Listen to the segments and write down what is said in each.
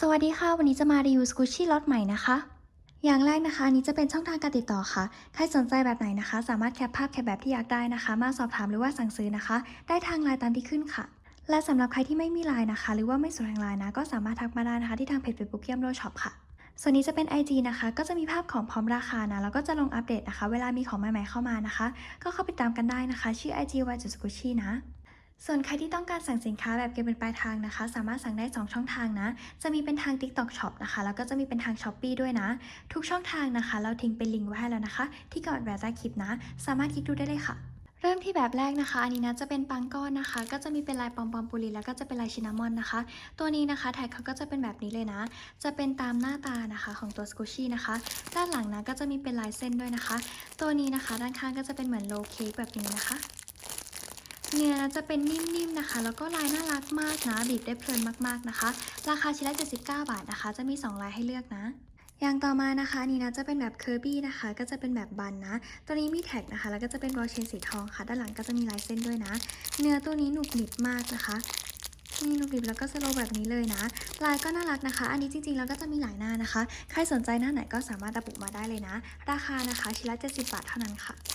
สวัสดีค่ะ วันนี้จะมารีวิวสกูชี่ล็อตใหม่นะคะ อย่างแรกนะคะ นี้จะเป็นช่องทางการติดต่อค่ะ ใครสนใจแบบไหนนะคะ สามารถแคปภาพแคปแบบที่อยากได้นะคะ มาสอบถามหรือว่าสั่งซื้อนะคะ ได้ทางไลน์ตามที่ขึ้นค่ะ และสำหรับใครที่ไม่มีไลน์นะคะ หรือว่าไม่สนทางไลน์นะ ก็สามารถทักมาได้นะคะ ที่ทางเพจเฟซบุ๊กเยี่ยมโลช็อปค่ะ ส่วนนี้จะเป็น IG นะคะ ก็จะมีภาพของพร้อมราคานะ แล้วก็จะลงอัปเดตนะคะ เวลามีของใหม่ๆเข้ามานะคะ ก็เข้าไปตามกันได้นะคะ ชื่อ IG y s g u c h i นะ ส่วนใครที่ต้องการสั่งสินค้าแบบเก็บเป็นปลายทางนะคะ สามารถสั่งได้ 2 ช่องทางนะ จะมีเป็นทาง TikTok Shop นะคะ แล้วก็จะมีเป็นทาง s h อ p e e ด้วยนะ ทุกช่องทางนะคะ เราทิ้งเป็นลิงก์ไว้ให้แล้วนะคะ ที่ก่อนแบบใต้คลิปนะ สามารถคลิกดูได้เลยค่ะเริ่มที่แบบแรกนะคะ อันนี้นะจะเป็นปังก้อนนะคะ ก็จะมีเป็นลายปอมปอมปุรีแล้วก็จะเป็นลายชินามอนนะคะ ตัวนี้นะคะแท็กเขาก็จะเป็นแบบนี้เลยนะ จะเป็นตามหน้าตานะคะของตัวสกูชี่นะคะ ด้านหลังนะก็จะมีเป็นลายเส้นด้วยนะคะ ตัวนี้นะคะ ด้านข้างก็จะเป็นเหมือนโลเค้กแบบนี้นะคะ เนื้อจะเป็นนิ่มๆนะคะ แล้วก็ลายน่ารักมากนะบีบได้เพลินมากๆนะคะ ราคาชิ้นละ79 บาทนะคะ จะมี 2 ลายให้เลือกนะอย่างต่อมานะคะนี่นะจะเป็นแบบเคอร์บี้นะคะ ก็จะเป็นแบบบันนะ ตัวนี้มีแท็กนะคะ แล้วก็จะเป็นวอลเชนสีทองค่ะ ด้านหลังก็จะมีลายเส้นด้วยนะ เนื้อตัวนี้หนุบหนิบมากนะคะนี่หนุบหนิบแล้วก็สโลว์แบบนี้เลยนะ ลายก็น่ารักนะคะ อันนี้จริงๆแล้วก็จะมีหลายหน้านะคะ ใครสนใจหน้าไหนก็สามารถระบุมาได้เลยนะ ราคานะคะชิ้นละ70บาทเท่านั้นค่ะ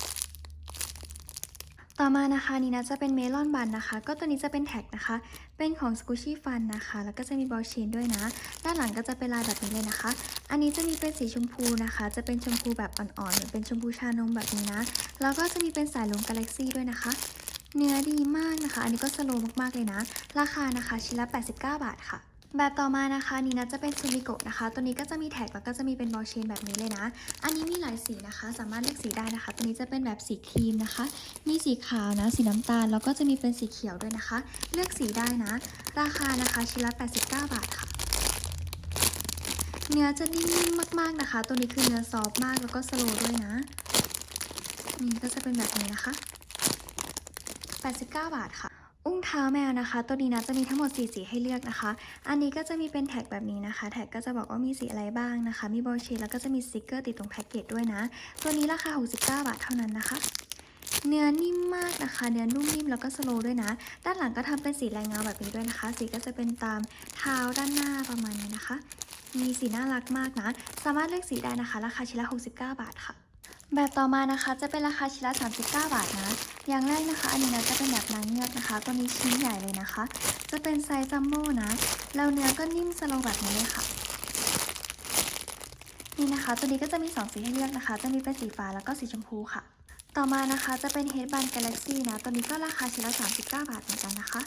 ต่อมานะคะนี่นะจะเป็นเมลอนบันนะคะ ก็ตัวนี้จะเป็นแท็กนะคะ เป็นของ s กูชี่ฟันนะคะ แล้วก็จะมีบอลเชนด้วยนะ ด้านหลังก็จะเป็นลายแบบนี้เลยนะคะ อันนี้จะมีเป็นสีชมพูนะคะ จะเป็นชมพูแบบอ่อนๆเหมือนเป็นชมพูชานมแบบนี้นะ แล้วก็จะมีเป็นสายลมกาแล็กซี่ด้วยนะคะ เนื้อดีมากนะคะ อันนี้ก็สโลว์มากๆเลยนะ ราคานะคะชิ้นละ 89 บาทค่ะ แบบต่อมานะคะนี่นะจะเป็นซูมิโกะนะคะ ตัวนี้ก็จะมีแท็กแล้วก็จะมีเป็นบอลเชนแบบนี้เลยนะ อันนี้มีหลายสีนะคะ สามารถเลือกสีได้นะคะ ตัวนี้จะเป็นแบบสีครีมนะคะ มีสีขาวนะ สีน้ำตาล แล้วก็จะมีเป็นสีเขียวด้วยนะคะ เลือกสีได้นะ ราคานะคะชิ้นละ89 บาทค่ะ เนื้อจะนิ่มๆมากๆนะคะ ตัวนี้คือเนื้อซอฟมากแล้วก็สโลด้วยนะ นี่ก็จะเป็นแบบนี้นะคะ 89 บาทค่ะ งเท้าแมวนะคะ ตัวนี้นะจะมีทั้งหมด 4 สีให้เลือกนะคะ อันนี้ก็จะมีเป็นแท็กแบบนี้นะคะ แท็กก็จะบอกว่ามีสีอะไรบ้างนะคะ มีบอลเชนแล้วก็จะมีสติกเกอร์ติดตรงแพ็กเกจด้วยนะ ตัวนี้ราคา 69 บาทเท่านั้นนะคะ เนื้อนิ่มมากนะคะ เนื้อนุ่มนิ่มแล้วก็สโลด้วยนะ ด้านหลังก็ทำเป็นสีแรงเงาแบบนี้ด้วยนะคะ สีก็จะเป็นตามเท้าด้านหน้าประมาณนี้นะคะ มีสีน่ารักมากนะ สามารถเลือกสีได้นะคะ ราคาชิ้นละ 69 บาทค่ะ แบบต่อมานะคะจะเป็นราคาชิ้นละ 39 บาทนะ อย่างแรกนะคะ อันนี้นะจะเป็นแบบนางเงือกนะคะ ตัวนี้ชิ้นใหญ่เลยนะคะ จะเป็นไซส์จัมโบ้นะ แล้วเนื้อก็นิ่มสโลแบบนี้เลยค่ะ นี่นะคะ ตัวนี้ก็จะมี 2 สีให้เลือกนะคะ จะมีเป็นสีฟ้าแล้วก็สีชมพูค่ะ ต่อมานะคะจะเป็น Headband Galaxy นะ ตัวนี้ก็ราคาชิ้นละ 39 บาทเหมือนกันนะคะ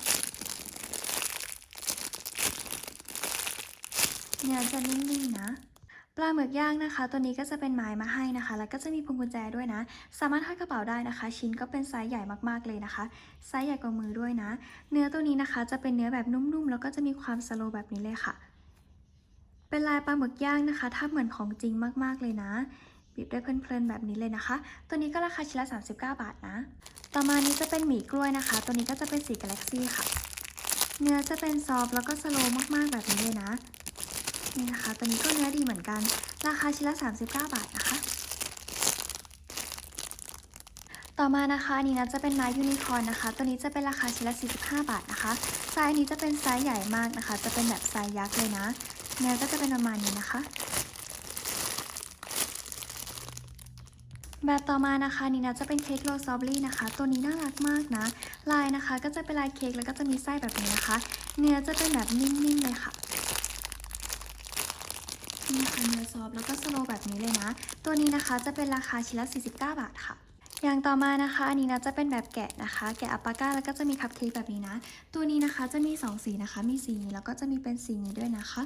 เนื้อจะนิ่มๆนะ ปลาหมึกย่างนะคะ ตัวนี้ก็จะเป็นไม้มาให้นะคะ แล้วก็จะมีพวงกุญแจด้วยนะ สามารถห้อยกระเป๋าได้นะคะ ชิ้นก็เป็นไซส์ใหญ่มากๆเลยนะคะ ไซส์ใหญ่กว่ามือด้วยนะ เนื้อตัวนี้นะคะจะเป็นเนื้อแบบนุ่มๆ แล้วก็จะมีความสโลว์แบบนี้เลยค่ะ เป็นลายปลาหมึกย่างนะคะ ถ้าเหมือนของจริงมากๆเลยนะบีบได้เพลินๆแบบนี้เลยนะคะ ตัวนี้ก็ราคาชิ้นละ 39 บาทนะ ต่อมานี้จะเป็นหมี่กล้วยนะคะ ตัวนี้ก็จะเป็นสีกาแล็กซี่ค่ะ เนื้อจะเป็นซอฟแล้วก็สโลว์มากๆแบบนี้เลยนะ นี่นะคะ ตัวนี้ก็เนื้อดีเหมือนกัน ราคาชิ้นละ 39 บาทนะคะ ต่อมานะคะอันนี้นะจะเป็นไม้ยูนิคอร์นนะคะ ตัวนี้จะเป็นราคาชิ้นละ 45 บาทนะคะไซส์นี้จะเป็นไซส์ใหญ่มากนะคะ จะเป็นแบบไซส์ยักษ์เลยนะเนื้อก็จะเป็นประมาณนี้นะคะแบบต่อมานะคะนี่นะจะเป็นเค้กโรลสตรอเบอรี่นะคะ ตัวนี้น่ารักมากนะ ลายนะคะก็จะเป็นลายเค้กแล้วก็จะมีไส้แบบนี้นะคะ เนื้อจะเป็นแบบนิ่มๆเลยค่ะ นี่นะคะเนื้อซอฟแล้วก็สโลว์แบบนี้เลยนะ ตัวนี้นะคะจะเป็นราคาชิ้นละ 49 บาทค่ะ อย่างต่อมานะคะอันนี้นะจะเป็นแบบแกะนะคะ แกะอัปปาก้าแล้วก็จะมีคัพเค้กแบบนี้นะ ตัวนี้นะคะจะมี 2 สีนะคะ มีสีนี้แล้วก็จะมีเป็นสีนี้ด้วยนะคะ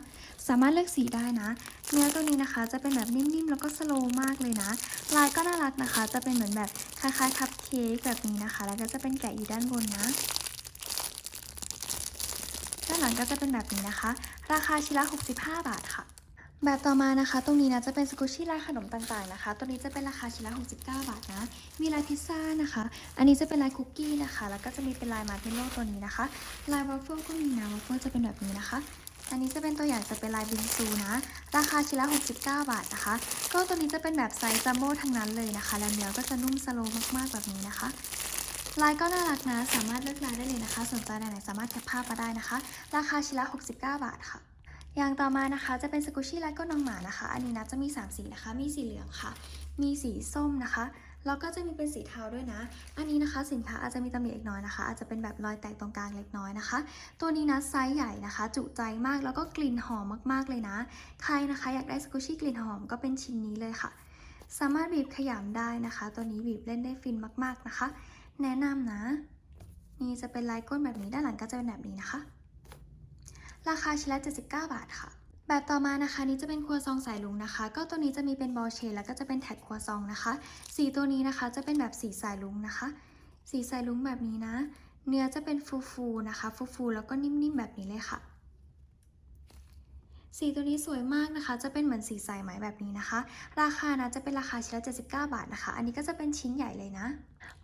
สามารถเลือกสีได้นะ เนื้อตัวนี้นะคะจะเป็นแบบนิ่มๆแล้วก็สโลว์มากเลยนะ ลายก็น่ารักนะคะ จะเป็นเหมือนแบบคล้ายๆคัพเค้กแบบนี้นะคะ แล้วก็จะเป็นแกะอยู่ด้านบนนะด้านหลังก็จะเป็นแบบนี้นะคะ ราคาชิ้นละ 65 บาทค่ะ แบบต่อมานะคะ ตรงนี้นะจะเป็นสกูชี่ลายขนมต่างๆนะคะตัวนี้จะเป็นราคาชิ้นละ69 บาทนะ มีลายพิซซ่านะคะ อันนี้จะเป็นลายคุกกี้นะคะ แล้วก็จะมีเป็นลายมาร์เทนโลตัวนี้นะคะ ลายวอฟเฟิลก็มีนะวอฟเฟิลจะเป็นแบบนี้นะคะ อันนี้จะเป็นตัวอย่างจะเป็นลายบิงซูนะ ราคาชิ้นละ69 บาทนะคะ ก็ตัวนี้จะเป็นแบบไซส์จัมโบ้ทั้งนั้นเลยนะคะ แล้วเนื้อก็จะนุ่มสโลมากๆแบบนี้นะคะลายก็น่ารักนะ สามารถเลือกลายได้เลยนะคะ สนใจไหนๆสามารถแคปภาพมาได้นะคะ ราคาชิ้นละ69 บาทค่ะ อย่างต่อมานะคะจะเป็นสกุชี่และก็น้องหมานะคะ อันนี้นะจะมี 3 สีนะคะ มีสีเหลืองค่ะ มีสีส้มนะคะ แล้วก็จะมีเป็นสีเทาด้วยนะ อันนี้นะคะสินค้าอาจจะมีตำหนิเล็กน้อยนะคะ อาจจะเป็นแบบรอยแตกตรงกลางเล็กน้อยนะคะ ตัวนี้นะไซส์ใหญ่นะคะ จุใจมากแล้วก็กลิ่นหอมมากๆเลยนะ ใครนะคะอยากได้สกุชี่กลิ่นหอมก็เป็นชิ้นนี้เลยค่ะ สามารถบีบขยำได้นะคะ ตัวนี้บีบเล่นได้ฟินมาก ๆนะคะ แนะนำนะ นี่จะเป็นลายก้นแบบนี้ด้านหลังก็จะเป็นแบบนี้นะคะ ราคาชิ้นละ 79 บาทค่ะ แบบต่อมานะคะนี้จะเป็นครัวซองสายลุงนะคะ ก็ตัวนี้จะมีเป็นบอลเชนแล้วก็จะเป็นแท็กครัวซองนะคะ สีตัวนี้นะคะจะเป็นแบบสีสายลุงนะคะ สีสายลุงแบบนี้นะ เนื้อจะเป็นฟูๆนะคะ ฟูๆแล้วก็นิ่มๆแบบนี้เลยค่ะ สีตัวนี้สวยมากนะคะ จะเป็นเหมือนสีสายไหมแบบนี้นะคะ ราคานะจะเป็นราคาชิ้นละ79 บาทนะคะ อันนี้ก็จะเป็นชิ้นใหญ่เลยนะ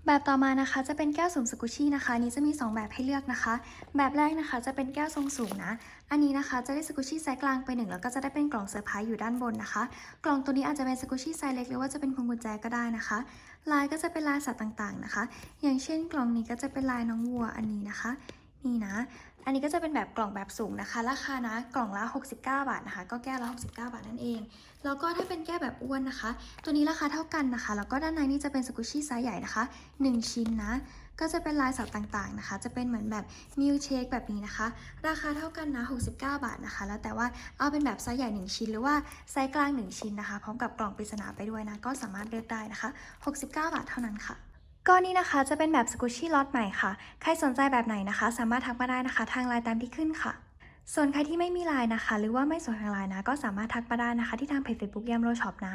แบบต่อมานะคะจะเป็นแก้วสุ่มสกุชี่นะคะนนี้จะมี 2 แบบให้เลือกนะคะ แบบแรกนะคะจะเป็นแก้วทรงสูงนะ อันนี้นะคะจะได้สกุชี่ไซส์กลางไปหนึ่งแล้วก็จะได้เป็นกล่องเซอร์ไพรส์อยู่ด้านบนนะคะ กล่องตัวนี้อาจจะเป็นสกุชี่ไซส์เล็กหรือว่าจะเป็นพวงกุญแจก็ได้นะคะ ลายก็จะเป็นลายสัตว์ต่างๆนะคะ อย่างเช่น กล่องนี้ก็จะเป็นลายน้องวัวอันนี้นะคะ นี่นะ อันนี้ก็จะเป็นแบบกล่องแบบสูงนะคะ ราคานะกล่องละ 69 บาทนะคะ ก็แก้วละ 69 บาทนั่นเอง แล้วก็ถ้าเป็นแก้วแบบอ้วนนะคะ ตัวนี้ราคาเท่ากันนะคะ แล้วก็ด้านในนี่จะเป็นสกุชี่ไซส์ใหญ่นะคะ 1 ชิ้นนะ ก็จะเป็นลายสัตว์ต่างๆนะคะ จะเป็นเหมือนแบบมิลเชคแบบนี้นะคะ ราคาเท่ากันนะ 69 บาทนะคะ แล้วแต่ว่าเอาเป็นแบบไซส์ใหญ่ 1 ชิ้น หรือว่าไซส์กลาง 1 ชิ้นนะคะ พร้อมกับกล่องปริศนาไปด้วยนะ ก็สามารถเลือกได้นะคะ 69 บาทเท่านั้นค่ะ ก็นี่นะคะจะเป็นแบบสกูชี่ล็อตใหม่ค่ะ ใครสนใจแบบไหนนะคะ สามารถทักมาได้นะคะ ทางไลน์ตามที่ขึ้นค่ะ ส่วนใครที่ไม่มีไลน์นะคะ หรือว่าไม่สนทางไลน์นะ ก็สามารถทักมาได้นะคะ ที่ทางเพจ Facebook ยามโรช็อปนะ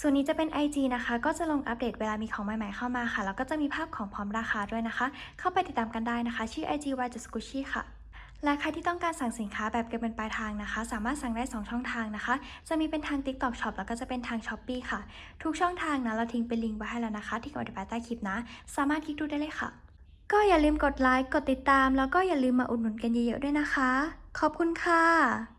ส่วนนี้จะเป็น IG นะคะ ก็จะลงอัปเดตเวลามีของใหม่ๆเข้ามาค่ะ แล้วก็จะมีภาพของพร้อมราคาด้วยนะคะ เข้าไปติดตามกันได้นะคะ ชื่อ IG y j s q u i s h y ค่ะ และใครที่ต้องการสั่งสินค้าแบบเก็บเป็นปลายทางนะคะ สามารถสั่งได้ 2 ช่องทางนะคะ จะมีเป็นทาง TikTok Shop แล้วก็จะเป็นทาง s h อ p e e ค่ะ ทุกช่องทางนะเราทิ้งเป็นลิงก์ไว้ให้แล้วนะคะ ที่กดอธิบายใต้คลิปนะ สามารถคลิกดูได้เลยค่ะ ก็อย่าลืมกดไลค์กดติดตาม แล้วก็อย่าลืมมาอุดหนุนกันเยอะๆด้วยนะคะ ขอบคุณค่ะ